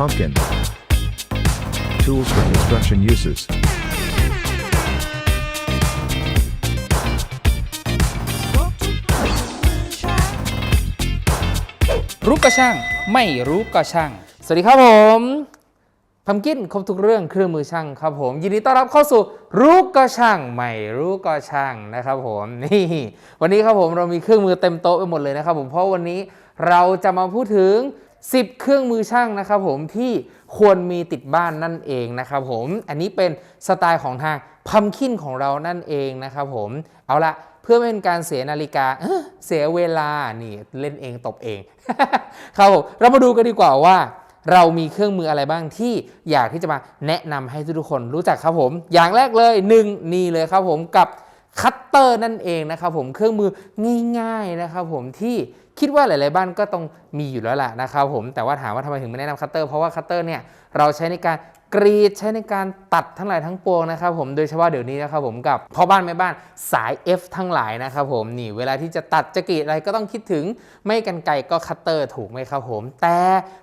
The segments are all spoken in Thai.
Pumpkin. Tools for construction uses. รู้ก็ช่าง ไม่รู้ก็ช่าง สวัสดีครับผมพัมกินครบทุกเรื่องเครื่องมือช่างครับผม ยินดีต้อนรับเข้าสู่รู้ก็ช่างไม่รู้ก็ช่างนะครับผมนี่วันนี้ครับผมเรามีเครื่องมือเต็มโต๊ะไปหมดเลยนะครับผมเพราะวันนี้เราจะมาพูดถึง 10 เครื่องมือช่างนะครับผมที่ควรมีติดบ้านนั่นเองนะครับผมอันนี้เป็นสไตล์ของทางพัมคินของเรานั่นเองนะครับผมเอาละเพื่อไม่เป็นการเสียนาฬิกาเสียเวลานี่เล่นเองตบเองครับผมเรามาดูกันดีกว่าว่า เรามีเครื่องมืออะไรบ้างที่อยากที่จะมาแนะนำให้ทุกคนรู้จักครับผม อย่างแรกเลยหนึ่งนี่เลยครับผมกับคัตเตอร์นั่นเองนะครับผมเครื่องมือง่ายๆนะครับผมที่ คิดว่าหลายๆบ้านก็ต้องมีอยู่แล้วแหละนะครับผมแต่ว่าถามว่าทำไมถึงไม่แนะนำคัตเตอร์เพราะว่าคัตเตอร์เนี่ยเราใช้ในการกรีดใช้ในการตัดทั้งหลายทั้งปวงนะครับผมโดยเฉพาะเดี๋ยวนี้นะครับผมกับพ่อบ้านแม่บ้านสาย F ทั้งหลายนะครับผมนี่เวลาที่จะตัดจะกรีดอะไรก็ต้องคิดถึงไม่กันไกลก็คัตเตอร์ถูกไหมครับผม แต่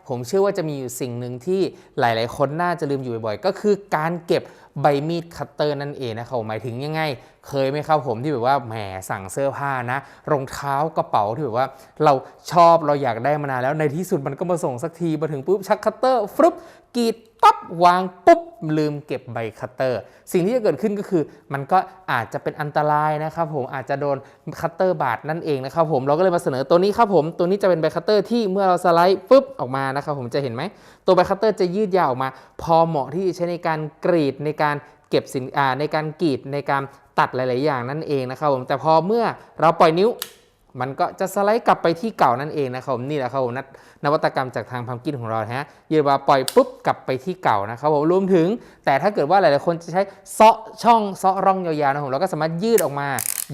ผมเชื่อว่าจะมีอยู่สิ่งหนึ่งที่หลาย ๆ คนน่าจะลืมอยู่บ่อยๆ ก็คือการเก็บใบมีดคัตเตอร์นั่นเองนะครับผมหมายถึงยังไง เคยไหมครับผมที่แบบว่าแหมสั่งเสื้อผ้านะ รองเท้ากระเป๋าที่แบบว่าเราชอบเราอยากได้มานานแล้วในที่สุดมันก็มาส่งสักทีมาถึงปุ๊บชักคัตเตอร์ฟรุบกรีดปั๊บวางปุ๊บลืมเก็บใบคัตเตอร์ สิ่งที่จะเกิดขึ้นก็คือ มันก็อาจจะเป็นอันตรายนะครับผมอาจจะโดนคัตเตอร์บาดนั่นเองนะครับผมเราก็เลยมาเสนอตัวนี้ครับผมตัวนี้จะเป็นใบคัตเตอร์ที่เมื่อเราสไลด์ปุ๊บออกมานะครับผมจะเห็นไหมตัวใบคัตเตอร์จะยืดยาวออกมา พอเหมาะที่ใช้ในการกรีดในการเก็บสินอ่าในการกรีดในการตัดหลาย ๆ อย่างนั่นเองนะครับผมแต่พอเมื่อเราปล่อยนิ้ว มันก็จะสไลด์กลับไปที่เก่านั่นเองนะครับผมนี่แหละครับผมนนวัตกรรมจากทางพัมกินของเรานะฮะยืนมาปล่อยปุ๊บกลับไปที่เก่านะครับผมรวมถึง แต่ถ้าเกิดว่าหลายๆคนจะใช้เซาะช่องเซาะร่องยาวๆนะผมเราก็สามารถยืดออกมา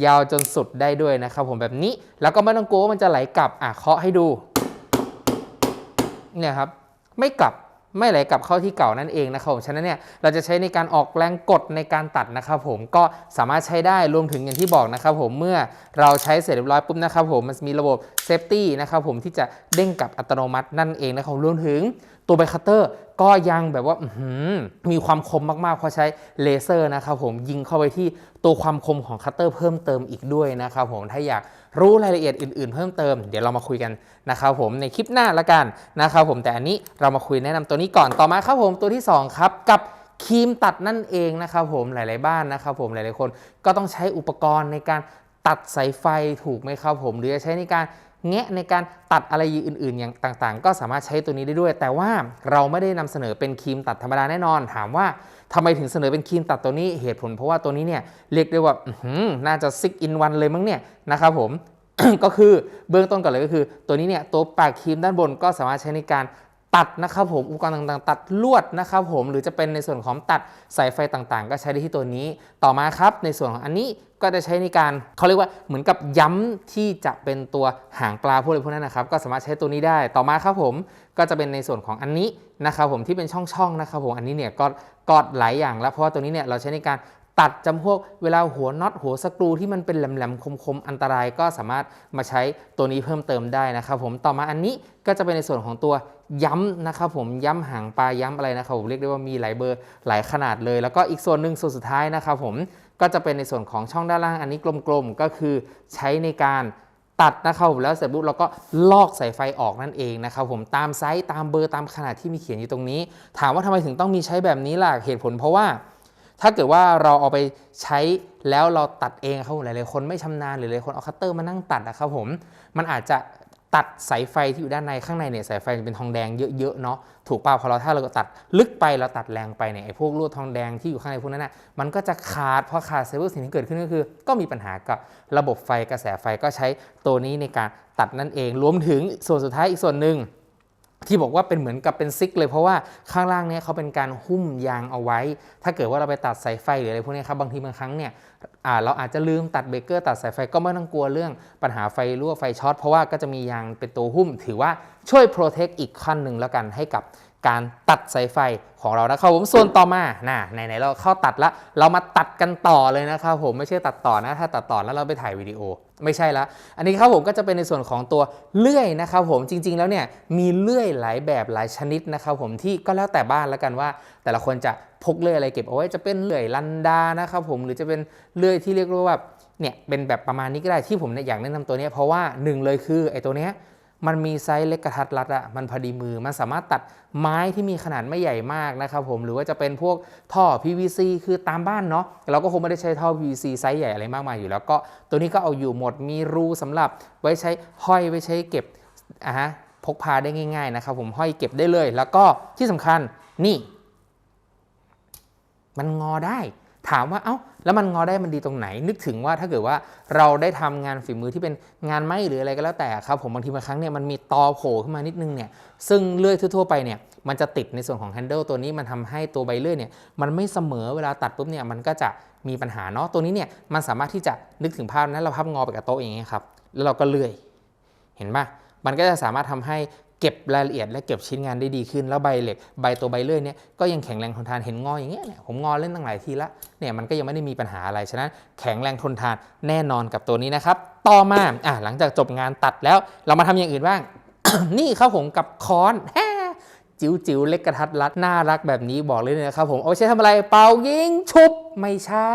ยาวจนสุดได้ด้วยนะครับผมแบบนี้แล้วก็ไม่ต้องกลัวว่ามันจะไหลกลับอะเคาะให้ดูเนี่ยครับไม่กลับ ไม่ไหลกลับเข้าที่เก่านั่นเองนะครับผมฉะนั้นเนี่ยเราจะใช้ในการออกแรงกดในการตัดนะครับผมก็สามารถใช้ได้รวมถึงอย่างที่บอกนะครับผมเมื่อเราใช้เสร็จเรียบร้อยปุ๊บนะครับผมมันมีระบบเซฟตี้นะครับผมที่จะเด้งกลับอัตโนมัตินั่นเองนะครับรวมถึงตัวใบคัตเตอร์ ก็ยังแบบว่ามีความคมมากๆเพราะใช้เลเซอร์นะครับผมยิงเข้าไปที่ตัวความคมของคัตเตอร์เพิ่มเติมอีกด้วยนะครับผมถ้าอยากรู้รายละเอียดอื่นๆ เพิ่มเติม เดี๋ยวเรามาคุยกันนะครับผมในคลิปหน้าละกันนะครับผมแต่อันนี้เรามาคุยแนะนำตัวนี้ก่อนต่อมาครับผมตัวที่สองครับกับครีมตัดนั่นเองนะครับผมหลาย ๆบ้านนะครับผมหลายๆคนก็ต้องใช้อุปกรณ์ในการตัดสายไฟถูกไหมครับผมหรือจะใช้ในการ แงะในการตัดอะไรอื่นๆ อย่างต่างๆ ก็สามารถใช้ตัวนี้ได้ด้วย แต่ว่าเราไม่ได้นำเสนอเป็นครีมตัดธรรมดาแน่นอน ถามว่าทำไมถึงเสนอเป็นครีมตัดตัวนี้เหตุผลเพราะว่าตัวนี้เนี่ยเรียกได้ว่าน่าจะซิกอินวันเลยมั้งเนี่ยนะครับผมก็คือเบื้องต้นก่อนเลยก็คือ ตัวนี้เนี่ยตัวปากครีมด้านบนก็สามารถใช้ในการ ตัดนะครับผมอุปกรณ์ต่างๆ ตัดลวดนะครับผมหรือจะเป็นในส่วนของตัดสายไฟต่างๆ ก็ใช้ได้ที่ตัวนี้ ต่อมาครับในส่วนของอันนี้ก็จะใช้ในการเขาเรียกว่าเหมือนกับย้ำที่จะเป็นตัวหางปลาพวกอะไรพวกนั้นนะครับก็สามารถใช้ตัวนี้ได้ต่อมาครับผมก็จะเป็นในส่วนของอันนี้นะครับผมที่เป็นช่องๆนะครับผมอันนี้เนี่ยก็ก็หลายอย่างแล้วเพราะว่าตัวนี้เนี่ยเราใช้ในการ ตัดจำพวกเวลาหัวน็อตหัวสกรูที่มันเป็นแหลมๆคมๆ อันตรายก็สามารถมาใช้ตัวนี้เพิ่มเติมได้นะครับผมต่อมาอันนี้ก็จะเป็นในส่วนของตัวย้ำนะครับผมย้ำหางปลาย้ำอะไรนะครับผมเรียกได้ว่ามีหลายเบอร์หลายขนาดเลย แล้วก็อีกส่วนหนึ่งส่วนสุดท้ายนะครับผมก็จะเป็นในส่วนของช่องด้านล่างอันนี้กลมๆก็คือใช้ในการตัดนะครับผมแล้วเสร็จปุ๊บเราก็ลอกสายไฟออกนั่นเองนะครับผมตามไซส์ตามเบอร์ตามขนาดที่มีเขียนอยู่ตรงนี้ ถามว่าทำไมถึงต้องมีใช้แบบนี้ล่ะเหตุผลเพราะว่า ถ้าเกิดว่าเราเอาไปใช้แล้วเราตัดเองครับผมหลายๆคนไม่ชำนาญหรือหลายคนเอาคัตเตอร์มานั่งตัดนะครับผมมันอาจจะตัดสายไฟที่อยู่ด้านในข้างในเนี่ยสายไฟจะเป็นทองแดงเยอะๆเนาะถูกป่าพอเราถ้าเราตัดลึกไปเราตัดแรงไปเนี่ยไอ้พวกลวดทองแดงที่อยู่ข้างในพวกนั้นน่ะมันก็จะขาดพอขาดเสร็จปุ๊บสิ่งที่เกิดขึ้นก็คือ ก็มีปัญหากับระบบไฟกระแสไฟก็ใช้ตัวนี้ในการตัดนั่นเอง รวมถึงส่วนสุดท้ายอีกส่วนหนึ่ง ที่บอกว่าเป็นเหมือนกับเป็นซิกเลยเพราะว่าข้างล่างเนี่ยเขาเป็นการหุ้มยางเอาไว้ ถ้าเกิดว่าเราไปตัดสายไฟหรืออะไรพวกนี้ครับบางทีบางครั้งเนี่ยเราอาจจะลืมตัดเบรกเกอร์ตัดสายไฟก็ไม่ต้องกลัวเรื่องปัญหาไฟรั่วไฟช็อตเพราะว่าก็จะมียางเป็นตัวหุ้ม ถือว่าช่วยโปรเทคอีกขั้นหนึ่งแล้วกันให้กับ การตัดสายไฟของเรานะครับผมส่วนต่อมานะไหนๆเราเข้าตัดละเรามาตัดกันต่อเลยนะครับผมไม่ใช่ตัดต่อนะ ถ้าตัดต่อแล้วเราไปถ่ายวิดีโอไม่ใช่ละอันนี้ครับผมก็จะเป็นในส่วนของตัวเลื่อยนะครับผมจริง ๆ แล้วเนี่ยมีเลื่อยหลายแบบหลายชนิดนะครับผมที่ก็แล้วแต่บ้านแล้วกันว่า แต่ละคนจะพกเลื่อยอะไรเก็บเอาไว้จะเป็นเลื่อยลันดานะครับผมหรือจะเป็นเลื่อยที่เรียกว่าแบบเนี่ยเป็นแบบประมาณนี้ก็ได้ที่ผมเนี่ยอยากแนะนำตัวเนี้ยเพราะว่าหนึ่งเลยคือไอ้ตัวเนี้ย มันมีไซส์เล็กกระทัดรัดอะมันพอดีมือ มันสามารถตัดไม้ที่มีขนาดไม่ใหญ่มากนะครับผมหรือว่าจะเป็นพวกท่อ PVC คือตามบ้านเนาะเราก็คงไม่ได้ใช้ท่อ PVC ไซส์ใหญ่อะไรมากมายอยู่แล้วก็ตัวนี้ก็เอาอยู่หมดมีรูสำหรับไว้ใช้ห้อยไว้ใช้เก็บอะฮะพกพาได้ง่าย ๆนะครับผมห้อยเก็บได้เลย แล้วก็ที่สำคัญนี่ มันงอได้ ถามว่าเอ้าแล้วมันงอได้มันดีตรงไหน นึกถึงว่าถ้าเกิดว่าเราได้ทำงานฝีมือที่เป็นงานไม้หรืออะไรก็แล้วแต่ครับผมบางทีบางครั้งเนี่ยมันมีตอโผล่ขึ้นมานิดนึงเนี่ยซึ่งเลื่อยทั่วๆไปเนี่ยมันจะติดในส่วนของแฮนเดิลตัวนี้มันทำให้ตัวใบเลื่อยเนี่ยมันไม่เสมอเวลาตัดปุ๊บเนี่ยมันก็จะมีปัญหาเนาะตัวนี้เนี่ยมันสามารถที่จะนึกถึงภาพนั้นเราพับงอไปกับโต๊ะอย่างเงี้ยครับแล้วเราก็เลื่อย เห็นปะมันก็จะสามารถทำให้ เก็บรายละเอียดและเก็บชิ้นงานได้ดีขึ้น แล้วใบเหล็กใบตัวใบเลื่อยเนี่ยก็ยังแข็งแรงทนทานเห็นงออย่างเงี้ยเนี่ยผมงอเล่นตั้งหลายทีละเนี่ยมันก็ยังไม่ได้มีปัญหาอะไรฉะนั้น แข็งแรงทนทานแน่นอนกับตัวนี้นะครับ ต่อมาอะหลังจากจบงานตัดแล้ว เรามาทำอย่างอื่นบ้าง นี่ครับผมกับค้อนแฮ่จิ๋วจิ๋วๆเล็กกระทัดรัดน่ารักแบบนี้บอกเลยนะครับผมเอาไปใช้ทำอะไรเป่ายิงชุบไม่ใช่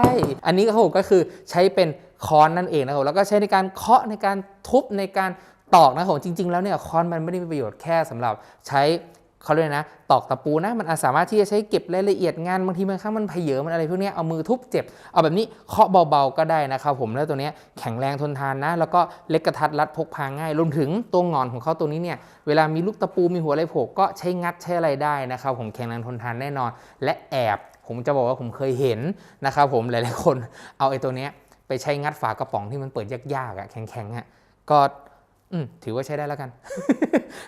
อันนี้ครับผมก็คือใช้เป็นค้อนนั่นเองนะครับแล้วก็ใช้ในการเคาะในการทุบในการ ตอกนะผมจริง ๆ แล้วเนี่ยค้อนมันไม่ได้มีประโยชน์แค่สำหรับใช้เขาเรียกนะ ตอกตะปูนะมันอาสามารถที่จะใช้เก็บรายละเอียดงานบางทีบางครั้งมันเพเยอมันอะไรพวกนี้เอามือทุบเจ็บ เอาแบบนี้เคาะเบาๆก็ได้นะครับผมแล้วตัวนี้แข็งแรงทนทานนะ แล้วก็เล็กกระทัดรัดพกพาง่ายรวมถึงตัวงอนของเขาตัวนี้เนี่ยเวลามีลูกตะปูมีหัวอะไรโผล่ก็ใช้งัดใช้อะไรได้นะครับผมแข็งแรงทนทานแน่นอน และแอบผมจะบอกว่าผมเคยเห็นนะครับผมหลายๆคนเอาไอ้ตัวนี้ไปใช้งัดฝากระป๋องที่มันเปิดยากๆอะแข็งๆอะก็ ถือว่าใช้ได้แล้วกัน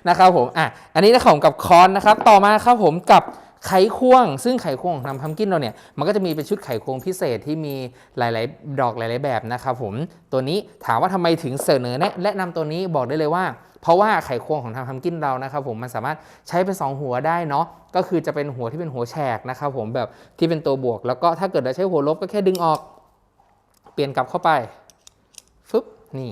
นะครับผมอะอันนี้นะครับผมกับคอนนะครับ ต่อมาครับผมกับไขควง ซึ่งไขควงของทำพัมกินเราเนี่ย มันก็จะมีเป็นชุดไขควงพิเศษที่มีหลาย ๆ ดอกหลาย ๆ แบบนะครับผม ตัวนี้ถามว่าทำไมถึงเสนอแนะแนะนำตัวนี้บอกได้เลยว่า เพราะว่าไขควงของทางพัมกินเรานะครับผม มันสามารถใช้เป็น 2 หัวได้เนาะ ก็คือจะเป็นหัวที่เป็นหัวแฉกนะครับผมแบบที่เป็นตัวบวก แล้วก็ถ้าเกิดเราใช้หัวลบก็แค่ดึงออก เปลี่ยนกลับเข้าไป ฟึบ นี่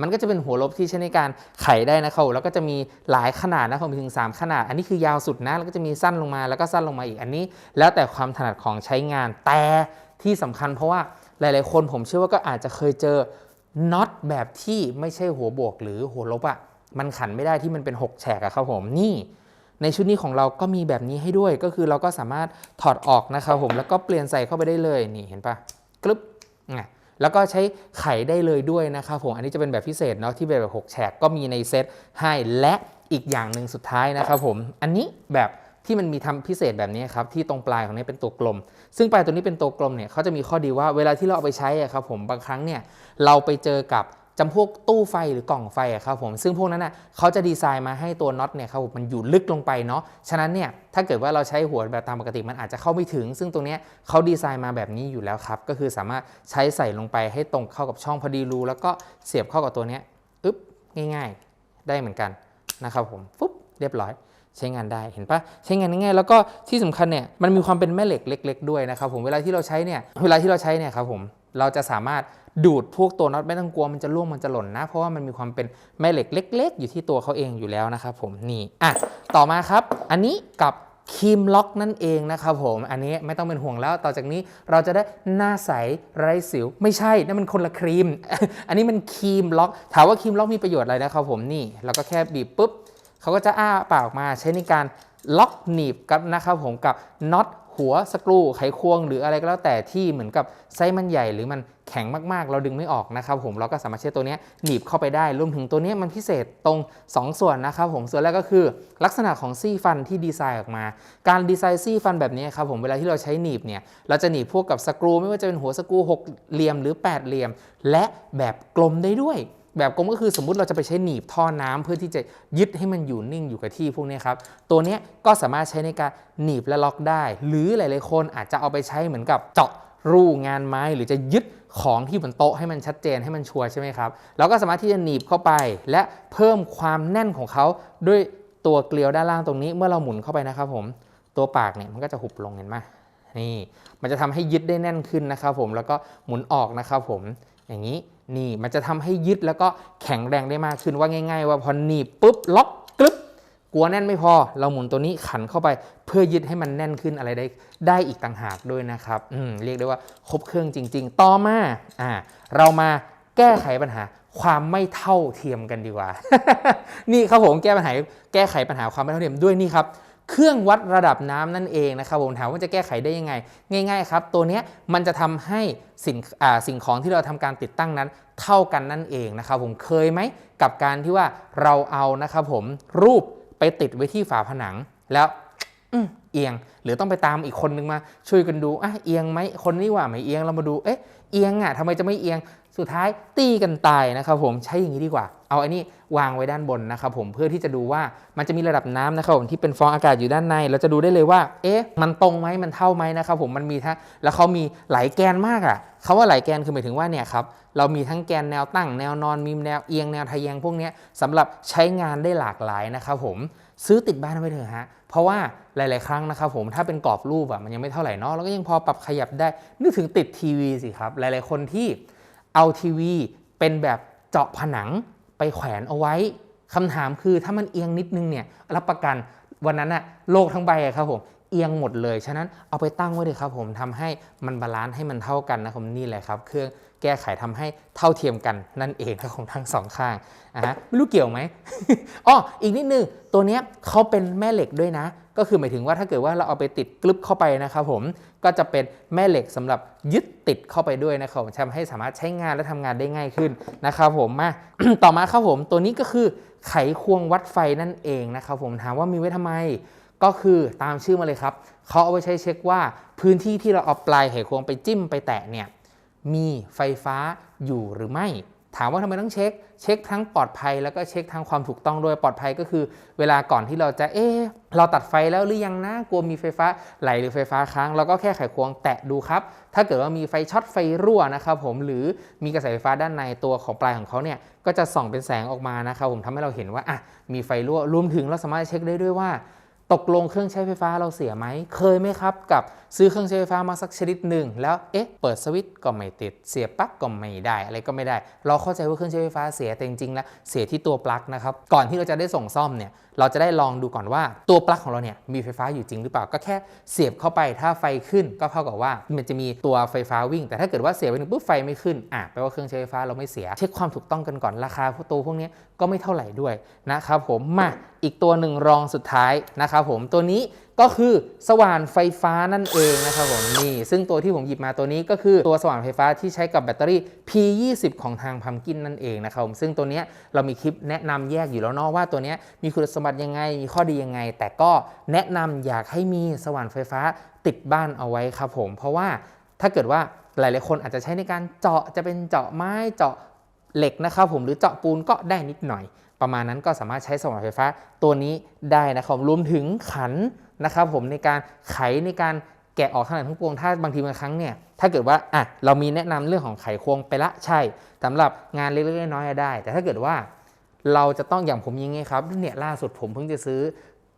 มันก็จะเป็นหัวลบที่ใช้ในการไขได้นะครับแล้วก็จะมีหลายขนาดนะครับมีถึง 3 ขนาด อันนี้คือยาวสุดนะ แล้วก็จะมีสั้นลงมาแล้วก็สั้นลงมาอีกอันนี้ แล้วแต่ความถนัดของใช้งานแต่ที่สำคัญเพราะว่าหลาย ๆ คนผมเชื่อว่าก็อาจจะเคยเจอน็อตแบบที่ไม่ใช่หัวบวกหรือหัวลบอะ่ะมันขันไม่ได้ที่มันเป็น 6 แฉกอะครับผมนี่ในชุดนี้ของเราก็มีแบบนี้ให้ด้วย ก็คือเราก็สามารถถอดออกนะครับผมแล้วก็เปลี่ยนใส่เข้าไปได้เลยนี่เห็นปะกรึบอะ แล้วก็ใช้ไขได้เลยด้วยนะครับผมอันนี้จะเป็นแบบพิเศษเนาะที่เป็นแบบ 6 แฉกก็มีในเซตให้และอีกอย่างหนึ่งสุดท้ายนะครับผมอันนี้แบบที่มันมีทำพิเศษแบบนี้ครับที่ตรงปลายของนี้เป็นตัวกลม ซึ่งปลายตัวนี้เป็นตัวกลมเนี่ยเขาจะมีข้อดีว่าเวลาที่เราเอาไปใช้ครับผมบางครั้งเนี่ยเราไปเจอกับ จำพวกตู้ไฟหรือกล่องไฟครับผมซึ่งพวกนั้นน่ะเขาจะดีไซน์มาให้ตัวน็อตเนี่ยครับผมมันอยู่ลึกลงไปเนาะฉะนั้นเนี่ยถ้าเกิดว่าเราใช้หัวแบบตามปกติมันอาจจะเข้าไม่ถึง ซึ่งตรงเนี้ยเขาดีไซน์มาแบบนี้อยู่แล้วครับ ก็คือสามารถใช้ใส่ลงไปให้ตรงเข้ากับช่องพอดีรูแล้วก็เสียบเข้ากับตัวเนี้ยอึ๊บง่าย ๆ ได้เหมือนกันนะครับผมฟุ๊บเรียบร้อยใช้งานได้เห็นปะใช้งานง่ายแล้วก็ที่สำคัญเนี่ยมันมีความเป็นแม่เหล็กเล็ก ๆ ด้วยนะครับผมเวลาที่เราใช้เนี่ยเวลาที่เราใช้เนี่ยครับผมเราจะสามารถ ดูดพวกตัวน็อตไม่ต้องกลัวมันจะร่วงมันจะหล่นนะ เพราะว่ามันมีความเป็นแม่เหล็กเล็ก ๆ อยู่ที่ตัวเขาเองอยู่แล้วนะครับผมนี่อะต่อมาครับ อันนี้กับครีมล็อกนั่นเองนะครับผมอันนี้ไม่ต้องเป็นห่วงแล้วต่อจากนี้เราจะได้หน้าใสไร้สิว ไม่ใช่นั่นมันคนละครีม อันนี้มันครีมล็อก ถามว่าครีมล็อกมีประโยชน์อะไรนะครับผมนี่เราก็แค่บีบปุ๊บเขาก็จะอ้าปากออกมาใช้ในการล็อกหนีบกับนะครับผมกับน็อต หัวสกรูไขควงหรืออะไรก็แล้วแต่ที่เหมือนกับไส้มันใหญ่หรือมันแข็งมากๆ เราดึงไม่ออกนะครับผมเราก็สามารถใช้ตัวนี้หนีบเข้าไปได้รวมถึงตัวนี้มันพิเศษตรง 2 ส่วนนะครับผมส่วนแรกก็คือ ลักษณะของซี่ฟันที่ดีไซน์ออกมา การดีไซน์ซี่ฟันแบบนี้ครับผมเวลาที่เราใช้หนีบเนี่ยเราจะหนีบพวกกับสกรู ไม่ว่าจะเป็นหัวสกรูหกเหลี่ยมหรือแปดเหลี่ยม และแบบกลมได้ด้วย แบบกลมก็คือสมมุติเราจะไปใช้หนีบท่อน้ำเพื่อที่จะยึดให้มันอยู่นิ่งอยู่กับที่พวกนี้ครับ ตัวนี้ก็สามารถใช้ในการหนีบและล็อกได้ หรือหลาย ๆ คนอาจจะเอาไปใช้เหมือนกับเจาะรูงานไม้หรือจะยึดของที่บนโต๊ะให้มันชัดเจนให้มันชัวร์ใช่ไหมครับเราก็สามารถที่จะหนีบเข้าไป และเพิ่มความแน่นของเขาด้วยตัวเกลียวด้านล่างตรงนี้เมื่อเราหมุนเข้าไปนะครับผมตัวปากเนี่ยมันก็จะหุบลงเห็นไหมนี่มันจะทำให้ยึดได้แน่นขึ้นนะครับผมแล้วก็หมุนออกนะครับผม อย่างนี้นี่มันจะทำให้ยึดแล้วก็แข็งแรงได้มากขึ้นว่าง่าย ๆ ว่าพอหนีบปุ๊บล็อกกรึบกลัวแน่นไม่พอ เราหมุนตัวนี้ขันเข้าไปเพื่อยึดให้มันแน่นขึ้นอะไรได้ได้อีกต่างหากด้วยนะครับอืมเรียกได้ว่าครบเครื่องจริง ๆ ต่อมาอ่าเรามาแก้ไขปัญหาความไม่เท่าเทียมกันดีกว่า นี่ครับผมแก้ปัญหาแก้ไขปัญหาความไม่เท่าเทียมด้วยนี่ครับ เครื่องวัดระดับน้ำนั่นเองนะครับผมถามว่าจะแก้ไขได้ยังไง ง่าย ๆ ครับ ตัวนี้มันจะทำให้สิ่งสิ่งของที่เราทำการติดตั้งนั้นเท่ากันนั่นเองนะครับผมเคยไหมกับการที่ว่าเราเอานะครับผมรูปไปติดไว้ที่ฝาผนังแล้ว เอียง หรือต้องไปตามอีกคนนึงมาช่วยกันดูอะเอียงไหมคนนี้ว่าไม่เอียงเรามาดูเอ๊ะเอียงอะทำไมจะไม่เอียงสุดท้ายตีกันตายนะครับผมใช้อย่างนี้ดีกว่า เอาอันนี้วางไว้ด้านบนนะครับผมเพื่อที่จะดูว่ามันจะมีระดับน้ำนะครับผมที่เป็นฟองอากาศอยู่ด้านใน เราจะดูได้เลยว่า เอ๊ะ มันตรงไหมมันเท่าไหมนะครับผมมันมีทั้งแล้วเขามีหลายแกนมากอะเขาว่าหลายแกนคือหมายถึงว่าเนี่ยครับเรามีทั้งแกนแนวตั้งแนวนอนมีแนวเอียงแนวทะแยงพวกนี้สำหรับใช้งานได้หลากหลายนะครับผม ซื้อติดบ้านไปเถอะฮะ เพราะว่าหลาย ๆ ครั้งนะครับผมถ้าเป็นกรอบรูปอะมันยังไม่เท่าไหร่เนอะแล้วก็ยังพอปรับขยับได้ นึกถึงติดทีวีสิครับ หลาย ๆ คนที่เอาทีวีเป็นแบบเจาะผนังไปแขวนเอาไว้คำถามคือถ้ามันเอียงนิดนึงเนี่ยรับประกันวันนั้นอะโลกทั้งใบอะครับผม อียงหมดเลย ฉะนั้นเอาไปตั้งไว้เลยครับผมทำให้มันบาลานซ์ให้มันเท่ากันนะครับนี่แหละครับ เครื่องแก้ไขทำให้เท่าเทียมกันนั่นเองครับของทั้งสองข้างอะฮะไม่รู้เกี่ยวไหมอ๋ออีกนิดนึงตัวเนี้ยเขาเป็นแม่เหล็กด้วยนะ ก็คือหมายถึงว่าถ้าเกิดว่าเราเอาไปติดกลึบเข้าไปนะครับผมก็จะเป็นแม่เหล็กสำหรับยึดติดเข้าไปด้วยนะครับผมทำให้สามารถใช้งานและทำงานได้ง่ายขึ้นนะครับผมมาต่อมาครับผมตัวนี้ก็คือไขควงวัดไฟนั่นเองนะครับผมถามว่ามีไว้ทำไม ก็คือตามชื่อมาเลยครับ เขาเอาไว้ใช้เช็คว่า พื้นที่ที่เราเอาปลายไขควงไปจิ้มไปแตะเนี่ยมีไฟฟ้าอยู่หรือไม่ ถามว่าทำไมต้องเช็ค เช็คทั้งปลอดภัยแล้วก็เช็คทั้งความถูกต้องด้วยปลอดภัยก็คือ เวลาก่อนที่เราจะเอ๊เราตัดไฟแล้วหรือยังนะกลัวมีไฟฟ้าไหลหรือไฟฟ้าค้างเราก็แค่ไขควงแตะดูครับ ถ้าเกิดว่ามีไฟช็อตไฟรั่วนะครับผมหรือมีกระแสไฟฟ้าด้านในตัวของปลายของเขาเนี่ยก็จะส่องเป็นแสงออกมานะครับผมทำให้เราเห็นว่าอะมีไฟรั่วรวมถึงเราสามารถเช็คได้ด้วยว่า ตกลงเครื่องใช้ไฟฟ้าเราเสียไหม เคยไหมครับกับซื้อเครื่องใช้ไฟฟ้ามาสักชนิดหนึ่งแล้วเอ๊ะเปิดสวิตช์ก็ไม่ติด เสียปลั๊กก็ไม่ได้ อะไรก็ไม่ได้ เราเข้าใจว่าเครื่องใช้ไฟฟ้าเสียแต่จริงๆแล้วเสียที่ตัวปลั๊กนะครับก่อนที่เราจะได้ส่งซ่อมเนี่ย เราจะได้ลองดูก่อนว่าตัวปลั๊กของเราเนี่ยมีไฟฟ้าอยู่จริงหรือเปล่าก็แค่เสียบเข้าไปถ้าไฟขึ้นก็เท่ากับว่ามันจะมีตัวไฟฟ้าวิ่ง แต่ถ้าเกิดว่าเสียบไปหนึ่งปุ๊บไฟไม่ขึ้นอะแปลว่าเครื่องใช้ไฟฟ้าเราไม่เสีย เช็คความถูกต้องกันก่อนราคาพวกตัวพวกนี้ก็ไม่เท่าไหร่ด้วยนะครับผมมาอีกตัวหนึ่งรองสุดท้ายนะครับผมตัวนี้ ก็คือสว่านไฟฟ้านั่นเองนะครับผมนี่ซึ่งตัวที่ผมหยิบมาตัวนี้ก็คือตัวสว่านไฟฟ้าที่ใช้กับแบตเตอรี่ P20 ของทางพัมกินนั่นเองนะครับผมซึ่งตัวนี้เรามีคลิปแนะนำแยกอยู่แล้วเนาะว่าตัวนี้มีคุณสมบัติยังไงมีข้อดียังไง แต่ก็แนะนำอยากให้มีสว่านไฟฟ้าติดบ้านเอาไว้ครับผม เพราะว่าถ้าเกิดว่าหลาย ๆ คนอาจจะใช้ในการเจาะจะเป็นเจาะไม้เจาะเหล็กนะครับผมหรือเจาะปูนก็ได้นิดหน่อย ประมาณนั้นก็สามารถใช้สว่านไฟฟ้าตัวนี้ได้นะครับรวมถึงขัน นะครับผมในการไขในการแกะออกทั้งหลายทั้งปวงถ้าบางทีบางครั้งเนี่ยถ้าเกิดว่าอะเรามีแนะนำเรื่องของไขควงไปละใช่สำหรับงานเล็กๆน้อยๆได้ แต่ถ้าเกิดว่าเราจะต้องอย่างผมยังไงครับเนี่ยล่าสุดผมเพิ่งจะซื้อ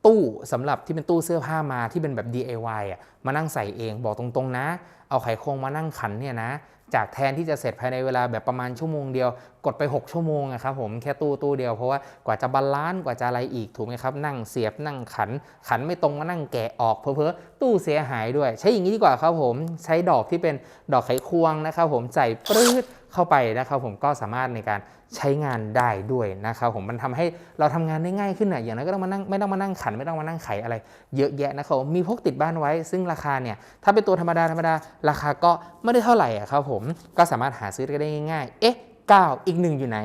ตู้สำหรับที่เป็นตู้เสื้อผ้ามาที่เป็นแบบ DIY อะมานั่งใส่เองบอกตรงๆนะ เอาไขควงมานั่งขันเนี่ยนะ จากแทนที่จะเสร็จภายในเวลาแบบประมาณชั่วโมงเดียว กดไป 6 ชั่วโมงนะครับผมแค่ตู้ตู้เดียวเพราะว่ากว่าจะบาลานซ์กว่าจะอะไรอีกถูกไหมครับ นั่งเสียบนั่งขัน ขันไม่ตรงมานั่งแกะออกเพอเพอๆตู้เสียหายด้วย ใช้อย่างนี้ดีกว่าครับผมใช้ดอกที่เป็นดอกไขควงนะครับผมใส่ปรื้ด เข้าไปนะครับผมก็สามารถในการใช้งานได้ด้วยนะครับผมมันทำให้เราทำงานได้ง่ายขึ้นอะอย่างนั้นก็ต้องมานั่งไม่ต้องมานั่งขันไม่ต้องมานั่งไขอะไร เยอะแยะนะครับผมมีพกติดบ้านไว้ ซึ่งราคาเนี่ยถ้าเป็นตัวธรรมดาธรรมดาราคาก็ไม่ได้เท่าไหร่อะครับผมก็สามารถหาซื้อได้ง่ายๆเอ๊ะ9อีกหนึ่งอยู่ไหน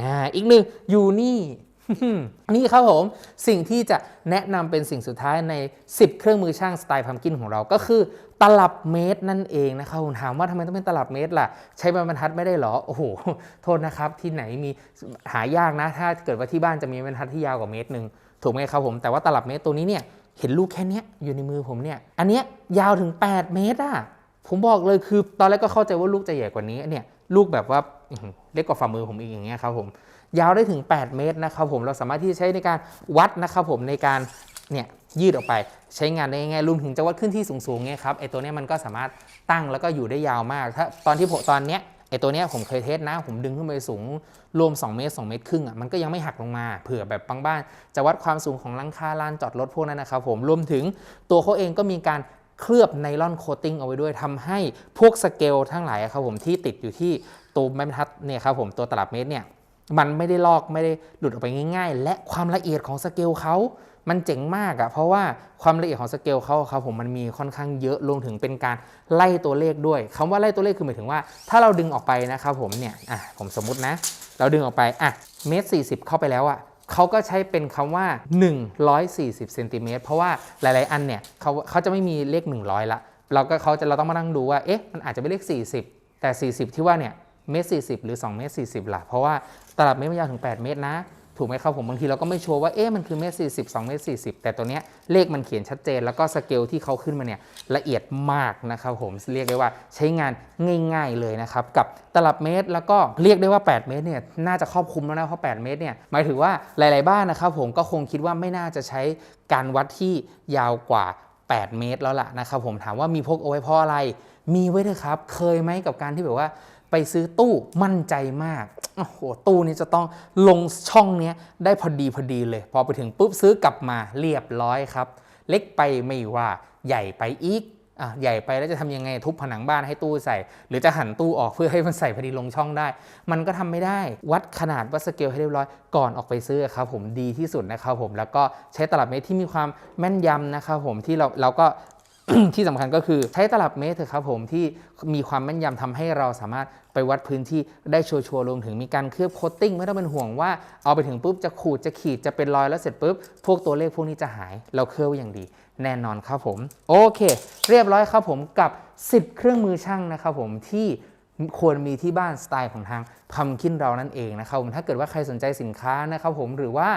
อ่าอีกหนึ่งอยู่นี่ นี่ครับผม สิ่งที่จะแนะนำเป็นสิ่งสุดท้ายใน 10 เครื่องมือช่างสไตล์พัมกินของเราก็คือตลับเมตรนั่นเองนะครับผมถามว่าทำไมต้องเป็นตลับเมตรล่ะ ใช้บรรทัดไม่ได้หรอ โอ้โห โทษนะครับ ที่ไหนมีหายากนะ ถ้าเกิดว่าที่บ้านจะมีบรรทัดที่ยาวกว่าเมตรหนึ่งถูกไหมครับผมแต่ว่าตลับเมตรตัวนี้เนี่ยเห็นลูกแค่นี้อยู่ในมือผมเนี่ย อันเนี้ยยาวถึง 8 เมตรอะผมบอกเลยคือตอนแรกก็เข้าใจว่าลูกจะใหญ่กว่านี้เนี่ยลูกแบบว่าเล็กกว่าฝ่ามือผมอีกอย่างเงี้ยครับผม ยาวได้ถึง 8 เมตรนะครับผมเราสามารถที่จะใช้ในการวัดนะครับผมในการเนี่ยยืดออกไปใช้งานได้ง่ายรวมถึงจะวัดขึ้นที่สูงๆเนี่ยครับไอตัวนี้มันก็สามารถตั้งแล้วก็อยู่ได้ยาวมาก ถ้าตอนที่ผมตอนเนี้ยไอตัวเนี้ยผมเคยเทสนะ ผมดึงขึ้นไปสูงรวม 2 เมตร 2 เมตรครึ่งอะมันก็ยังไม่หักลงมาเผื่อแบบบางบ้าน จะวัดความสูงของหลังคาลานจอดรถพวกนั้นนะครับผมรวมถึงตัวเขาเองก็มีการเคลือบไนลอนโคตติ้งเอาไว้ด้วยทำให้พวกสเกลทั้งหลายอะครับผมที่ติดอยู่ที่ตัวไม้บรรทัดเนี่ยครับผมตัวตลับเมตรเนี่ย มันไม่ได้ลอกไม่ได้หลุดออกไปง่าย ๆ และความละเอียดของสเกลเขามันเจ๋งมากอะเพราะว่าความละเอียดของสเกลเขาครับผมมันมีค่อนข้างเยอะรวมถึงเป็นการไล่ตัวเลขด้วยคำว่าไล่ตัวเลขคือหมายถึงว่า ถ้าเราดึงออกไปนะครับผมเนี่ยอะผมสมมตินะ เราดึงออกไปอะเมตรสี่สิบเข้าไปแล้วอะเขาก็ใช้เป็นคำว่า 140เซนติเมตรเพราะว่าหลาย ๆ อันเนี่ยเขาเขาจะไม่มีเลข 100 ละ เราก็เขาจะเราต้องมานั่งดูว่าเอ๊ะมันอาจจะเป็นเลข 40 แต่ 40 ที่ว่าเนี่ย เมตร40หรือ2เมตร40ล่ะ เพราะว่าตลับเมตรมันยาวถึง 8 เมตรนะ ถูกไหมครับผมบางทีเราก็ไม่ชัวร์ว่าเอ๊ะมันคือเมตร40 2เมตร40แต่ตัวเนี้ยเลขมันเขียนชัดเจน แล้วก็สเกลที่เขาขึ้นมาเนี่ยละเอียดมากนะครับผมเรียกได้ว่าใช้งานง่าย ๆเลยนะครับกับตลับเมตรแล้วก็เรียกได้ว่า 8 เมตรเนี่ยน่าจะครอบคลุมแล้วนะเพราะ 8 เมตรเนี่ยหมายถึงว่าหลาย ๆ บ้านนะครับผมก็คงคิดว่าไม่น่าจะใช้การวัดที่ยาวกว่า 8 เมตรแล้วล่ะนะครับผมถามว่ามีพกเอาไว้เพราะอะไร มีไว้เถอะครับ เคยไหมกับการที่แบบว่า ไปซื้อตู้มั่นใจมาก โอ้โห ตู้นี้จะต้องลงช่องนี้ได้พอดีพอดีเลย พอไปถึงปุ๊บซื้อกลับมาเรียบร้อยครับ เล็กไปไม่ว่าใหญ่ไปอีกอะใหญ่ไปแล้วจะทำยังไงทุบผนังบ้านให้ตู้ใส่ หรือจะหันตู้ออกเพื่อให้มันใส่พอดีลงช่องได้ มันก็ทำไม่ได้วัดขนาดวัดสเกลให้เรียบร้อยก่อนออกไปซื้อครับผมดีที่สุดนะครับผมแล้วก็ใช้ตลับเมตรที่มีความแม่นยำนะครับผมที่เราเราก็ ที่สำคัญก็คือใช้ตลับเมตรเถอะครับผมที่มีความแม่นยำทำให้เราสามารถไปวัดพื้นที่ได้ชัวร์ๆรวมถึงมีการเคลือบโคตติ้งไม่ต้องเป็นห่วงว่าเอาไปถึงปุ๊บจะขูดจะขีดจะเป็นรอยแล้วเสร็จปุ๊บ พวกตัวเลขพวกนี้จะหายเราเคลือบไว้อย่างดี แน่นอนครับผม โอเค เรียบร้อยครับผมกับ 10 เครื่องมือช่างนะครับผมที่ ควรมีที่บ้านสไตล์ของทางพัมคินเรานั่นเองนะครับผมถ้าเกิดว่าใครสนใจสินค้านะครับผมหรือว่า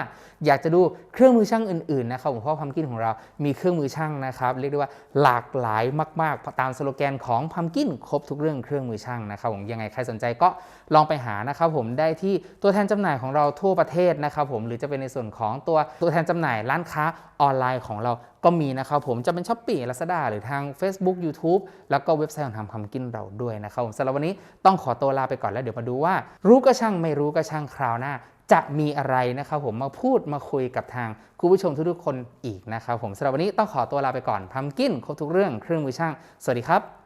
อยากจะดูเครื่องมือช่างอื่นๆนะครับผมเพราะพัมคินของเรามีเครื่องมือช่างนะครับ เรียกได้ว่าหลากหลายมาก ๆ ตามสโลแกนของพัมคินครบทุกเรื่องเครื่องมือช่างนะครับผมยังไงใครสนใจก็ลองไปหานะครับผมได้ที่ตัวแทนจำหน่ายของเราทั่วประเทศนะครับผมหรือจะเป็นในส่วนของตัวตัวแทนจำหน่ายร้านค้าออนไลน์ของเราก็มีนะครับผมจะเป็นช้อปปี้ลาซาด้าหรือทาง Facebook YouTube แล้วก็เว็บไซต์ของทางพัมกินเราด้วยนะครับผมสำหรับวันนี้ต้องขอตัวลาไปก่อนแล้วเดี๋ยวมาดูว่า รู้ก็ช่างไม่รู้ก็ช่างคราวหน้า จะมีอะไรนะครับผมมาพูดมาคุยกับทางคุณผู้ชมทุกๆคนอีกนะครับผมสำหรับวันนี้ต้องขอตัวลาไปก่อนพัมกินครบทุกเรื่องเครื่องมือช่าง สวัสดีครับ